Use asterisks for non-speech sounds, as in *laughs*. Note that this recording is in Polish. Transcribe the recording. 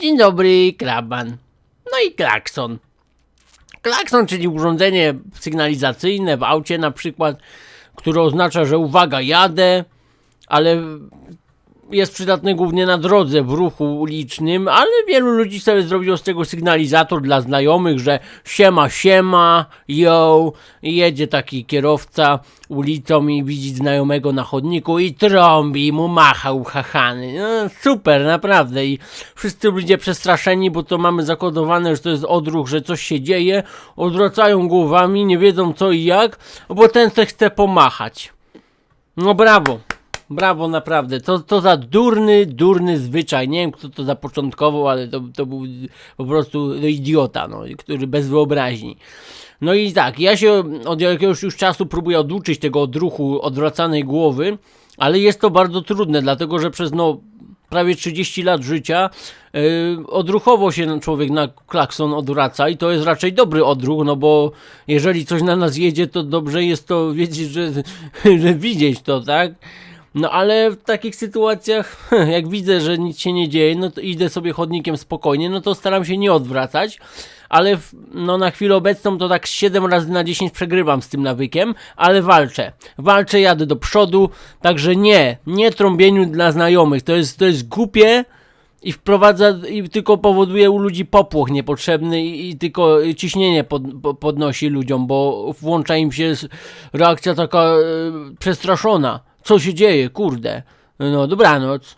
Dzień dobry, kraban. No i klakson. Klakson, czyli urządzenie sygnalizacyjne w aucie na przykład, które oznacza, że uwaga, jadę, ale jest przydatny głównie na drodze w ruchu ulicznym, ale wielu ludzi sobie zrobiło z tego sygnalizator dla znajomych, że siema, siema, yo, jedzie taki kierowca ulicą i widzi znajomego na chodniku i trąbi mu macha uchachany. No, super, naprawdę. I wszyscy ludzie przestraszeni, bo to mamy zakodowane, że to jest odruch, że coś się dzieje, odwracają głowami, nie wiedzą co i jak, bo ten se chce pomachać. No brawo. Brawo, naprawdę. To, to za durny, durny zwyczaj. Nie wiem, kto to zapoczątkował, ale to, to był po prostu idiota, no, który bez wyobraźni. No i tak, ja się od jakiegoś już czasu próbuję oduczyć tego odruchu odwracanej głowy, ale jest to bardzo trudne, dlatego że przez no prawie 30 lat życia yy, odruchowo się człowiek na klakson odwraca i to jest raczej dobry odruch, no bo jeżeli coś na nas jedzie, to dobrze jest to wiedzieć, że, *laughs* że widzieć to, tak? No ale w takich sytuacjach, *laughs* jak widzę, że nic się nie dzieje, no to idę sobie chodnikiem spokojnie, no to staram się nie odwracać, ale w, no na chwilę obecną to tak 7 razy na 10 przegrywam z tym nawykiem, ale walczę. Walczę, jadę do przodu, także nie, nie trąbieniu dla znajomych, to jest, to jest głupie i wprowadza, i tylko powoduje u ludzi popłoch niepotrzebny i, i tylko ciśnienie pod, po- podnosi ludziom, bo włącza im się reakcja taka e, przestraszona. Co się dzieje, kurde. No dobranoc.